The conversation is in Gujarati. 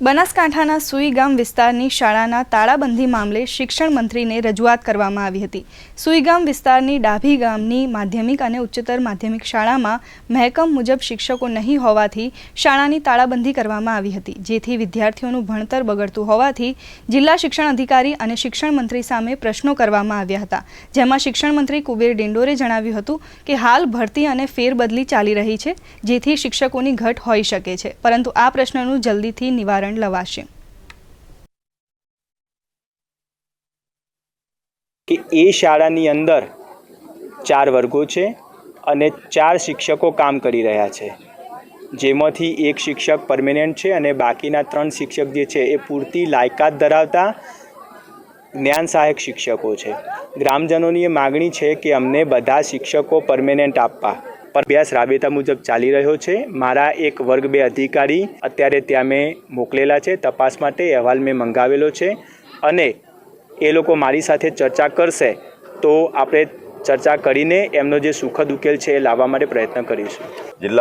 બનાસકાંઠાના સુઈ ગામ વિસ્તારની શાળાના તાળાબંધી મામલે શિક્ષણ મંત્રીને રજૂઆત કરવામાં આવી હતી. સુઈ ગામ વિસ્તારની ડાભી ગામની માધ્યમિક અને ઉચ્ચતર માધ્યમિક શાળામાં મહેકમ મુજબ શિક્ષકો નહીં હોવાથી શાળાની તાળાબંધી કરવામાં આવી હતી. જેથી વિદ્યાર્થીઓનું ભણતર બગડતું હોવાથી જિલ્લા શિક્ષણ અધિકારી અને શિક્ષણ મંત્રી સામે પ્રશ્નો કરવામાં આવ્યા હતા. જેમાં શિક્ષણ મંત્રી કુબેર ડિંડોરે જણાવ્યું હતું કે હાલ ભરતી અને ફેરબદલી ચાલી રહી છે, જેથી શિક્ષકોની ઘટ હોઈ શકે છે. પરંતુ આ પ્રશ્નનું જલ્દીથી નિવારણ લવાશે. કે એ શાળાની અંદર ચાર વર્ગો છે અને ચાર શિક્ષકો કામ કરી રહ્યા છે. જેમાંથી એક શિક્ષક પરમેનન્ટ છે અને બાકીના ત્રણ શિક્ષક જે છે એ પૂરતી લાયકાત ધરાવતા જ્ઞાન સહાયક શિક્ષકો છે. ગ્રામજનોની એ માગણી છે કે અમને બધા શિક્ષકો પરમેનન્ટ આપવા. પર અભ્યાસ રાબેતા મુજબ ચાલી રહ્યો છે. મારા એક વર્ગ બે અધિકારી અત્યારે ત્યાં મેં મોકલેલા છે. તપાસ માટે અહેવાલ મેં મંગાવેલો છે અને એ લોકો મારી સાથે ચર્ચા કરશે તો આપણે ચર્ચા કરીને એમનો જે સુખદ ઉકેલ છે એ લાવવા માટે પ્રયત્ન કરીશું. જિલ્લા